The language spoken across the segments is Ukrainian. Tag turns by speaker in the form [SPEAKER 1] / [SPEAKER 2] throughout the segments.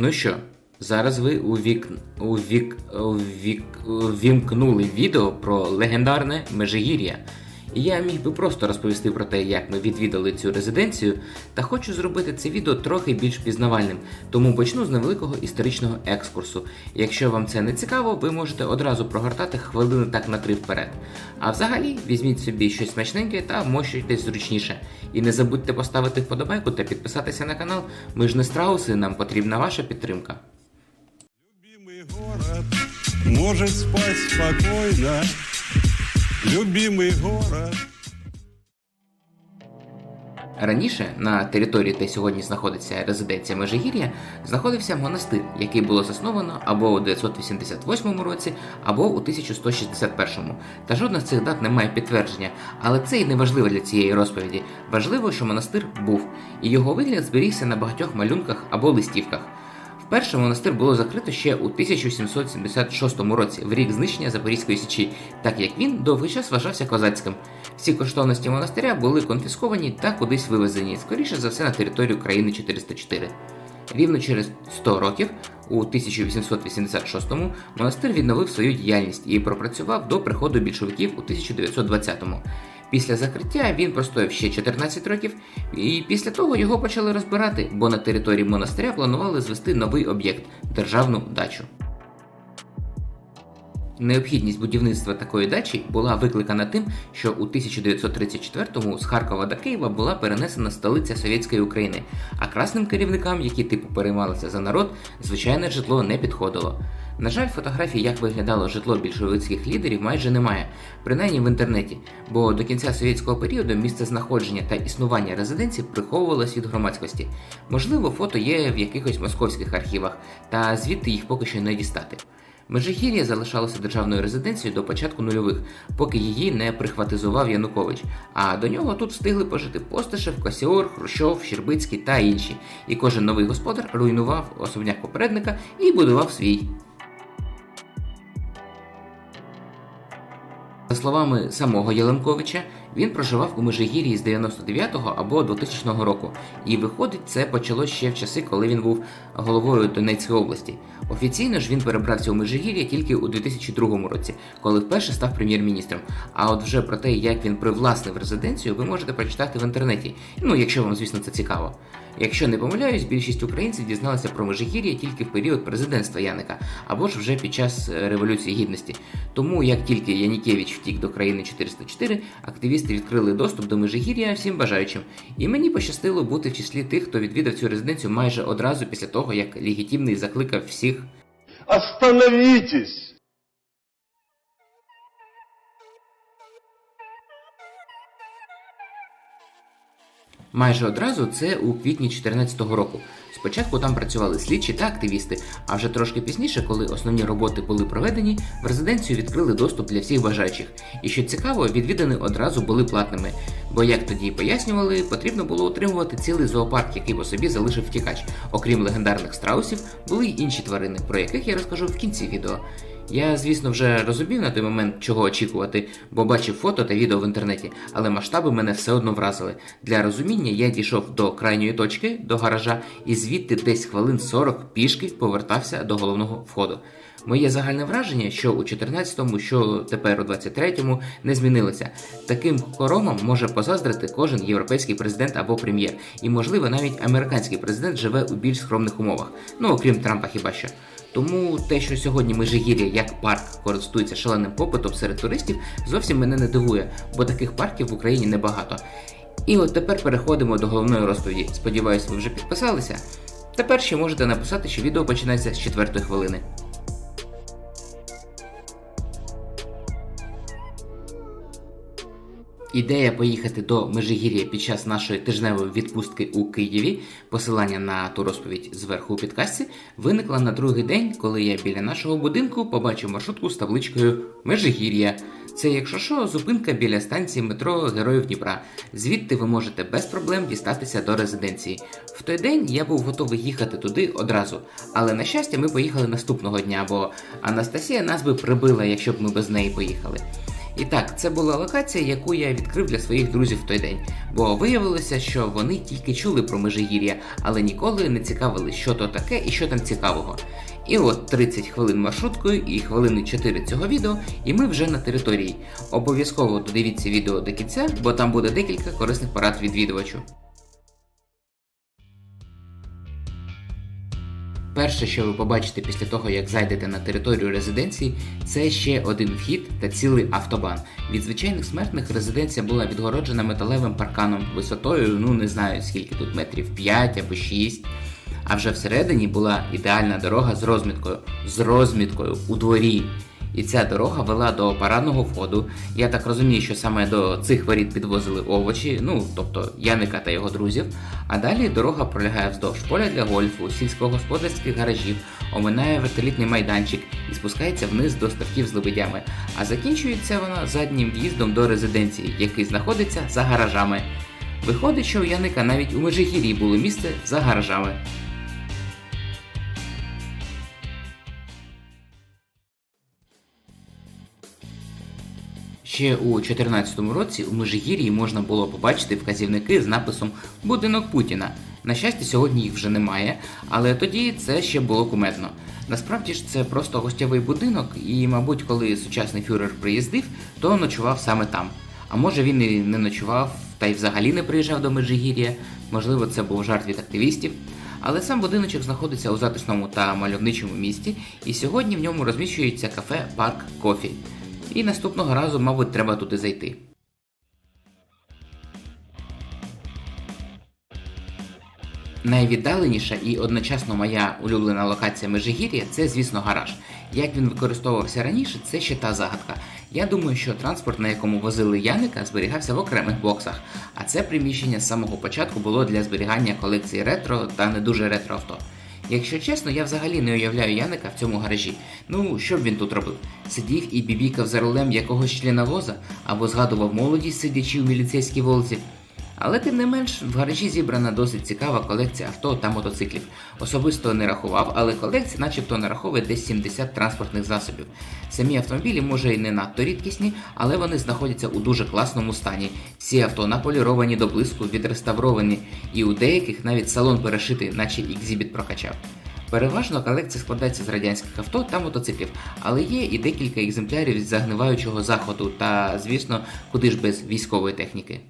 [SPEAKER 1] Ну що, зараз ви увік... Увік... Увік... увімкнули відео про легендарне Межигір'я. І я міг би просто розповісти про те, як ми відвідали цю резиденцію, та хочу зробити це відео трохи більш пізнавальним, тому почну з невеликого історичного екскурсу. Якщо вам це не цікаво, ви можете одразу прогортати хвилини так на три вперед. А взагалі, візьміть собі щось смачненьке та вмощуйтесь зручніше. І не забудьте поставити вподобайку та підписатися на канал. Ми ж не страуси, нам потрібна ваша підтримка.
[SPEAKER 2] Любимый город может спать спокойно. Любимый город.
[SPEAKER 1] Раніше на території, де сьогодні знаходиться резиденція Межигір'я, знаходився монастир, який було засновано або у 988 році, або у 1161. Та жодна з цих дат не має підтвердження, але це і не важливо для цієї розповіді. Важливо, що монастир був, і його вигляд зберігся на багатьох малюнках або листівках. Вперше монастир було закрито ще у 1776 році, в рік знищення Запорізької січі, так як він довгий час вважався козацьким. Всі коштовності монастиря були конфісковані та кудись вивезені, скоріше за все на територію країни 404. Рівно через 100 років, у 1886-му, монастир відновив свою діяльність і пропрацював до приходу більшовиків у 1920-му. Після закриття він простояв ще 14 років, і після того його почали розбирати, бо на території монастиря планували звести новий об'єкт державну дачу. Необхідність будівництва такої дачі була викликана тим, що у 1934-му з Харкова до Києва була перенесена столиця Совєтської України, а красним керівникам, які типу переймалися за народ, звичайне житло не підходило. На жаль, фотографій, як виглядало житло більшовицьких лідерів, майже немає, принаймні в інтернеті, бо до кінця совєтського періоду місце знаходження та існування резиденції приховувалось від громадськості. Можливо, фото є в якихось московських архівах, та звідти їх поки що не дістати. Межигір'я залишалося державною резиденцією до початку нульових, поки її не прихватизував Янукович. А до нього тут встигли пожити Постишев, Косіор, Хрущов, Щербицький та інші. І кожен новий господар руйнував особняк попередника і будував свій. За словами самого Єленковича, він проживав у Межигір'ї з 99-го або 2000 року, і виходить, це почалось ще в часи, коли він був головою Донецької області. Офіційно ж він перебрався у Межигір'я тільки у 2002 році, коли вперше став прем'єр-міністром. А от вже про те, як він привласнив резиденцію, ви можете прочитати в інтернеті. Ну, якщо вам, звісно, це цікаво. Якщо не помиляюсь, більшість українців дізналися про Межигір'я тільки в період президентства Яника, або ж вже під час е, Революції Гідності. Тому як тільки Янікевич втік до країни 404, активісти відкрили доступ до Межигір'я всім бажаючим. І мені пощастило бути в числі тих, хто відвідав цю резиденцію майже одразу після того, як легітимний закликав всіх
[SPEAKER 3] Остановитесь!
[SPEAKER 1] Майже одразу це у квітні 2014 року. Спочатку там працювали слідчі та активісти, а вже трошки пізніше, коли основні роботи були проведені, в резиденцію відкрили доступ для всіх бажаючих. І що цікаво, відвідини одразу були платними. Бо, як тоді пояснювали, потрібно було утримувати цілий зоопарк, який по собі залишив втікач. Окрім легендарних страусів, були й інші тварини, про яких я розкажу в кінці відео. Я, звісно, вже розумів на той момент, чого очікувати, бо бачив фото та відео в інтернеті, але масштаби мене все одно вразили. Для розуміння я дійшов до крайньої точки, до гаража, і звідти десь хвилин 40 пішки повертався до головного входу. Моє загальне враження, що у 14-му, що тепер у 23-му, не змінилося. Таким хоромам може позаздрити кожен європейський президент або прем'єр, і, можливо, навіть американський президент живе у більш скромних умовах. Ну окрім Трампа, хіба що. Тому те, що сьогодні Межигір'я як парк користується шаленим попитом серед туристів, зовсім мене не дивує, бо таких парків в Україні небагато. І от тепер переходимо до головної розповіді. Сподіваюсь, ви вже підписалися. Тепер ще можете написати, що відео починається з 4 хвилини. Ідея поїхати до Межигір'я під час нашої тижневої відпустки у Києві, посилання на ту розповідь зверху у підкасті, виникла на другий день, коли я біля нашого будинку побачив маршрутку з табличкою Межигір'я. Це, якщо що, зупинка біля станції метро Героїв Дніпра. Звідти ви можете без проблем дістатися до резиденції. В той день я був готовий їхати туди одразу, але на щастя, ми поїхали наступного дня, бо Анастасія нас би прибила, якщо б ми без неї поїхали. І так, це була локація, яку я відкрив для своїх друзів в той день, бо виявилося, що вони тільки чули про Межигір'я, але ніколи не цікавили, що то таке і що там цікавого. І от 30 хвилин маршруткою і хвилини 4 цього відео, і ми вже на території. Обов'язково додивіться відео до кінця, бо там буде декілька корисних порад відвідувачу. Перше, що ви побачите після того, як зайдете на територію резиденції, це ще один вхід та цілий автобан. Від звичайних смертних резиденція була відгороджена металевим парканом висотою, ну не знаю скільки тут метрів 5 або 6. А вже всередині була ідеальна дорога з розміткою, з розміткою у дворі. І ця дорога вела до парадного входу. Я так розумію, що саме до цих воріт підвозили овочі, ну тобто Яника та його друзів. А далі дорога пролягає вздовж поля для гольфу, сільськогосподарських гаражів, оминає вертолітний майданчик і спускається вниз до ставків з лебедями. А закінчується вона заднім в'їздом до резиденції, який знаходиться за гаражами. Виходить, що у Яника навіть у Межигір'ї було місце за гаражами. Ще у 2014 році у Межигір'ї можна було побачити вказівники з написом Будинок Путіна. На щастя, сьогодні їх вже немає, але тоді це ще було кумедно. Насправді ж це просто гостєвий будинок, і, мабуть, коли сучасний фюрер приїздив, то ночував саме там. А може він і не ночував, та й взагалі не приїжджав до Межигір'я, можливо, це був жарт від активістів. Але сам будиночок знаходиться у затишному та мальовничому місті, і сьогодні в ньому розміщується кафе Парк Кофі. І наступного разу, мабуть, треба туди зайти. Найвіддаленіша і одночасно моя улюблена локація Межигір'я це, звісно, гараж. Як він використовувався раніше, це ще та загадка. Я думаю, що транспорт, на якому возили Яника, зберігався в окремих боксах, а це приміщення з самого початку було для зберігання колекції ретро та не дуже ретро авто. Якщо чесно, я взагалі не уявляю Яника в цьому гаражі. Ну, що б він тут робив? Сидів і бібікав за рулем якогось членовоза або згадував молодість, сидячи в міліцейській волці. Але тим не менш, в гаражі зібрана досить цікава колекція авто та мотоциклів. Особисто не рахував, але колекція начебто нараховує десь 70 транспортних засобів. Самі автомобілі, може і не надто рідкісні, але вони знаходяться у дуже класному стані. Всі авто наполіровані до блиску, відреставровані, і у деяких навіть салон перешитий, наче екзібіт прокачав. Переважно колекція складається з радянських авто та мотоциклів, але є і декілька екземплярів з загниваючого заходу та, звісно, куди ж без військової техніки.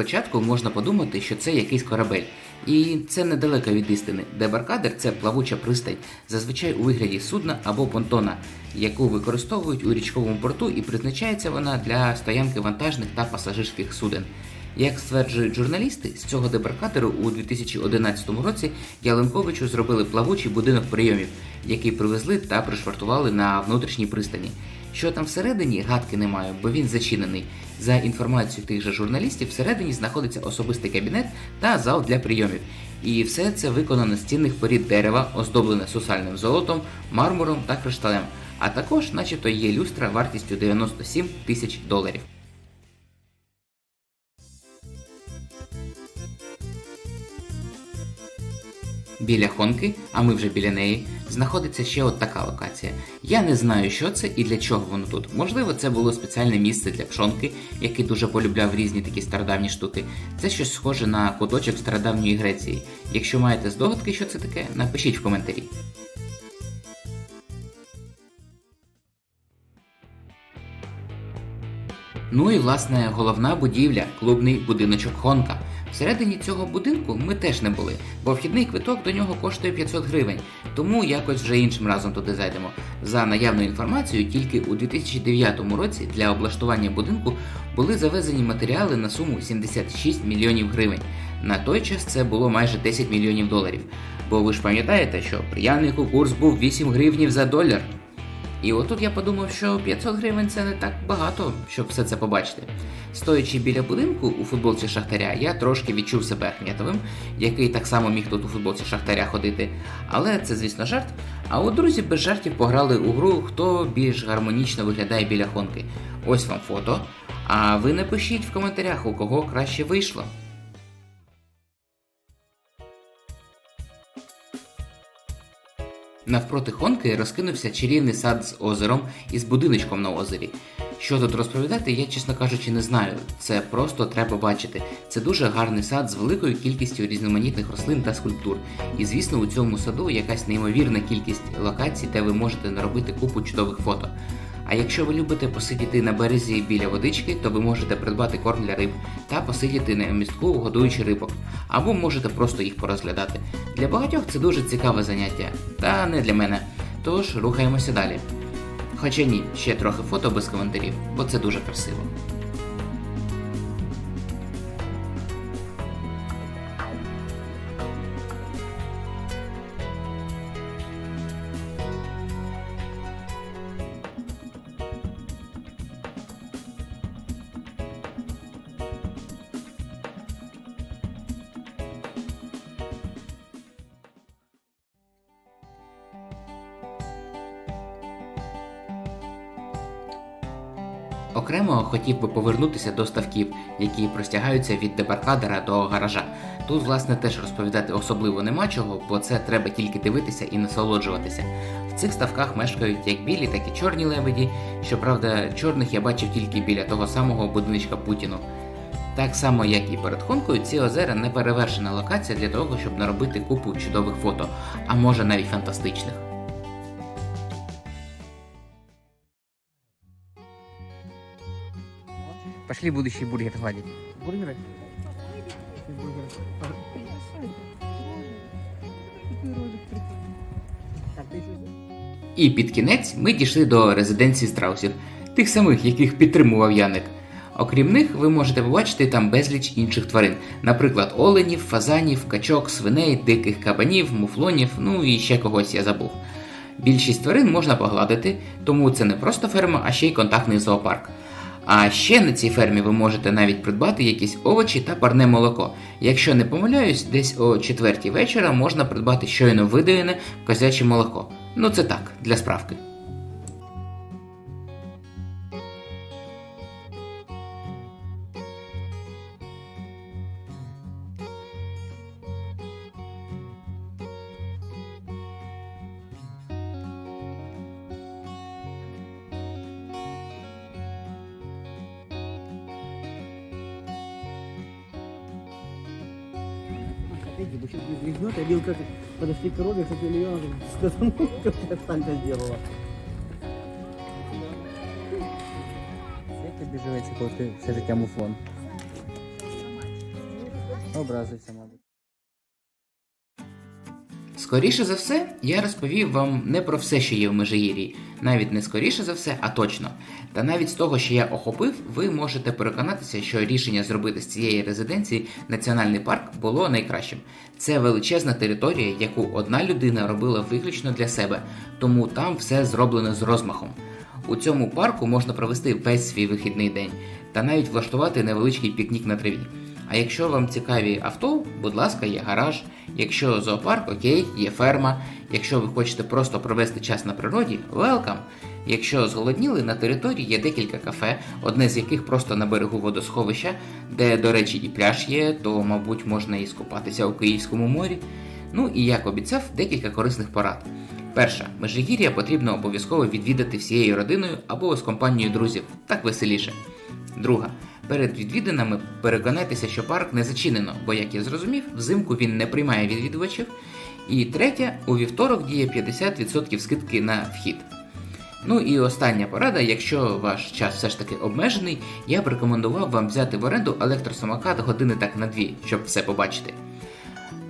[SPEAKER 1] Спочатку можна подумати, що це якийсь корабель, і це недалеко від істини. Дебаркадер це плавуча пристань, зазвичай у вигляді судна або понтона, яку використовують у річковому порту і призначається вона для стоянки вантажних та пасажирських суден. Як стверджують журналісти, з цього дебаркадеру у 2011 році Ялинковичу зробили плавучий будинок прийомів, який привезли та пришвартували на внутрішній пристані. Що там всередині, гадки не маю, бо він зачинений. За інформацією тих же журналістів, всередині знаходиться особистий кабінет та зал для прийомів. І все це виконано з цінних порід дерева, оздоблене сусальним золотом, мармуром та кришталем. А також, начебто, є люстра вартістю 97 тисяч доларів. Біля Хонки, а ми вже біля неї, знаходиться ще от така локація. Я не знаю, що це і для чого воно тут. Можливо, це було спеціальне місце для пшонки, який дуже полюбляв різні такі стародавні штуки. Це щось схоже на куточок стародавньої Греції. Якщо маєте здогадки, що це таке, напишіть в коментарі. Ну і власне головна будівля, клубний будиночок Хонка. Всередині цього будинку ми теж не були, бо вхідний квиток до нього коштує 500 гривень, тому якось вже іншим разом туди зайдемо. За наявною інформацією, тільки у 2009 році для облаштування будинку були завезені матеріали на суму 76 мільйонів гривень. На той час це було майже 10 мільйонів доларів. Бо ви ж пам'ятаєте, що при Янику курс був 8 гривнів за долар. І отут я подумав, що 500 гривень це не так багато, щоб все це побачити. Стоячи біля будинку у футболці Шахтаря, я трошки відчув себе Ахметовим, який так само міг тут у футболці Шахтаря ходити. Але це, звісно, жарт. А от друзі без жартів пограли у гру, хто більш гармонічно виглядає біля Хонки. Ось вам фото. А ви напишіть в коментарях, у кого краще вийшло. Навпроти Хонки розкинувся чарівний сад з озером і з будиночком на озері. Що тут розповідати, я, чесно кажучи, не знаю. Це просто треба бачити. Це дуже гарний сад з великою кількістю різноманітних рослин та скульптур. І звісно, у цьому саду якась неймовірна кількість локацій, де ви можете наробити купу чудових фото. А якщо ви любите посидіти на березі біля водички, то ви можете придбати корм для риб та посидіти на містку, годуючи рибок, або можете просто їх порозглядати. Для багатьох це дуже цікаве заняття, та не для мене. Тож рухаємося далі. Хоча ні, ще трохи фото без коментарів, бо це дуже красиво. Окремо хотів би повернутися до ставків, які простягаються від дебаркадера до гаража. Тут, власне, теж розповідати особливо нема чого, бо це треба тільки дивитися і насолоджуватися. В цих ставках мешкають як білі, так і чорні лебеді. Щоправда, чорних я бачив тільки біля того самого будиночка Путіну. Так само, як і перед Хонкою, ці озера не перевершена локація для того, щоб наробити купу чудових фото, а може навіть фантастичних.
[SPEAKER 3] Пошли будущий бургер гладить.
[SPEAKER 4] Бургеры?
[SPEAKER 1] І під кінець ми дійшли до резиденції страусів, тих самих, яких підтримував Яник. Окрім них, ви можете побачити там безліч інших тварин, наприклад, оленів, фазанів, качок, свиней, диких кабанів, муфлонів, ну і ще когось я забув. Більшість тварин можна погладити, тому це не просто ферма, а ще й контактний зоопарк. А ще на цій фермі ви можете навіть придбати якісь овочі та парне молоко. Якщо не помиляюсь, десь о четвертій вечора можна придбати щойно видоєне козяче молоко. Ну це так, для справки.
[SPEAKER 4] Хотите, бы сейчас не грязнет, я видел, как подошли корове, как ее сказанул, как Сальто сделала.
[SPEAKER 3] Як тобі живеться, коли ти все життя муфлон? Образився.
[SPEAKER 1] Скоріше за все, я розповів вам не про все, що є в Межигір'ї, навіть не скоріше за все, а точно. Та навіть з того, що я охопив, ви можете переконатися, що рішення зробити з цієї резиденції національний парк було найкращим. Це величезна територія, яку одна людина робила виключно для себе, тому там все зроблено з розмахом. У цьому парку можна провести весь свій вихідний день та навіть влаштувати невеличкий пікнік на траві. А якщо вам цікаві авто, будь ласка, є гараж. Якщо зоопарк, окей, є ферма. Якщо ви хочете просто провести час на природі, welcome. Якщо зголодніли, на території є декілька кафе, одне з яких просто на берегу водосховища, де, до речі, і пляж є, то, мабуть, можна і скупатися у Київському морі. Ну і як обіцяв, декілька корисних порад. Перша, Межигір'я потрібно обов'язково відвідати всією родиною або з компанією друзів, так веселіше. Друга, перед відвідинами переконайтеся, що парк не зачинено, бо, як я зрозумів, взимку він не приймає відвідувачів. І третє, у вівторок діє 50% скидки на вхід. Ну і остання порада, якщо ваш час все ж таки обмежений, я б рекомендував вам взяти в оренду електросамокат години так на дві, щоб все побачити.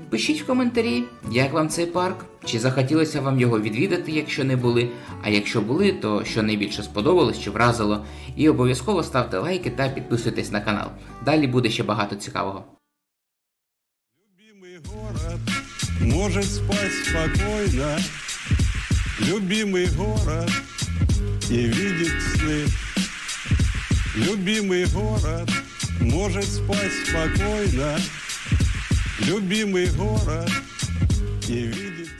[SPEAKER 1] Пишіть в коментарі, як вам цей парк, чи захотілося вам його відвідати, якщо не були. А якщо були, то що найбільше сподобалось чи вразило. І обов'язково ставте лайки та підписуйтесь на канал. Далі буде ще багато цікавого.
[SPEAKER 2] Любимый город может спать спокойно. Любимый город и видеть сны. Любимый город может спать спокойно. Любимый город. И видеть